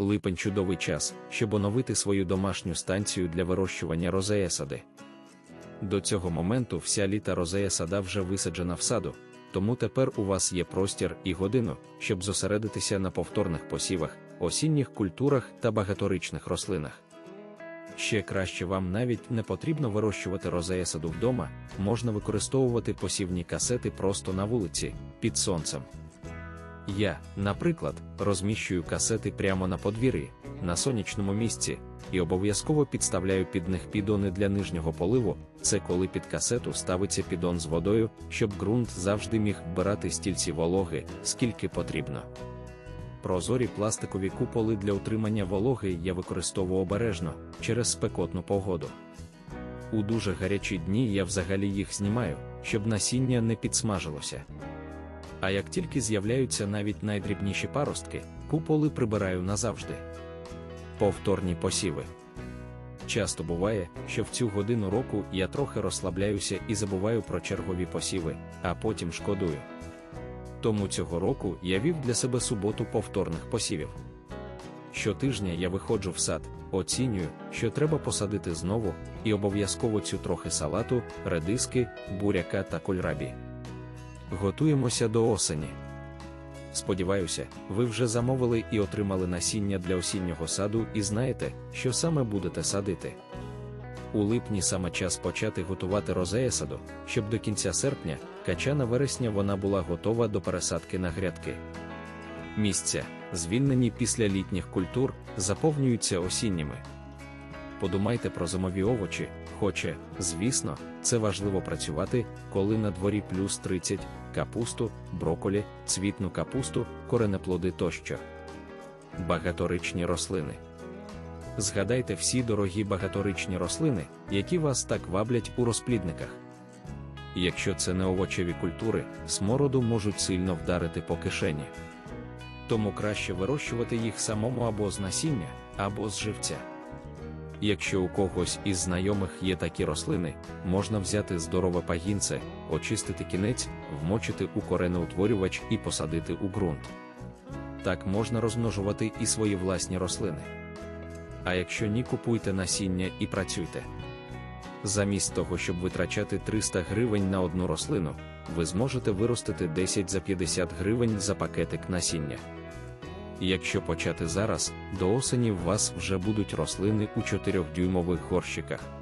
Липень чудовий час, щоб оновити свою домашню станцію для вирощування розея сади. До цього моменту вся літа розеесада вже висаджена в саду, тому тепер у вас є простір і годину, щоб зосередитися на повторних посівах, осінніх культурах та багаторічних рослинах. Ще краще вам навіть не потрібно вирощувати розеесаду вдома, можна використовувати посівні касети просто на вулиці, під сонцем. Я, наприклад, розміщую касети прямо на подвір'ї, на сонячному місці, і обов'язково підставляю під них підони для нижнього поливу. Це коли під касету ставиться підон з водою, щоб ґрунт завжди міг вбирати стільці вологи, скільки потрібно. Прозорі пластикові куполи для утримання вологи я використовую обережно через спекотну погоду. У дуже гарячі дні я взагалі їх знімаю, щоб насіння не підсмажилося. А як тільки з'являються навіть найдрібніші паростки, куполи прибираю назавжди. Повторні посіви. Часто буває, що в цю годину року я трохи розслабляюся і забуваю про чергові посіви, а потім шкодую. Тому цього року я вів для себе суботу повторних посівів. Щотижня я виходжу в сад, оцінюю, що треба посадити знову, і обов'язково цю трохи салату, редиски, буряка та кольрабі. Готуємося до осені. Сподіваюся, ви вже замовили і отримали насіння для осіннього саду і знаєте, що саме будете садити. У липні саме час почати готувати розея саду, щоб до кінця серпня, качана вересня вона була готова до пересадки на грядки. Місця, звільнені після літніх культур, заповнюються осінніми. Подумайте про зимові овочі, хоче, звісно, це важливо працювати, коли на дворі плюс 30, капусту, броколі, цвітну капусту, коренеплоди тощо. Багаторичні рослини. Згадайте всі дорогі багаторичні рослини, які вас так ваблять у розплідниках. Якщо це не овочеві культури, смороду можуть сильно вдарити по кишені. Тому краще вирощувати їх самому або з насіння, або з живця. Якщо у когось із знайомих є такі рослини, можна взяти здорове пагінце, очистити кінець, вмочити у коренеутворювач і посадити у ґрунт. Так можна розмножувати і свої власні рослини. А якщо ні, купуйте насіння і працюйте. Замість того, щоб витрачати 300 гривень на одну рослину, ви зможете виростити 10 за 50 гривень за пакетик насіння. Якщо почати зараз, до осені в вас вже будуть рослини у 4-дюймових горщиках.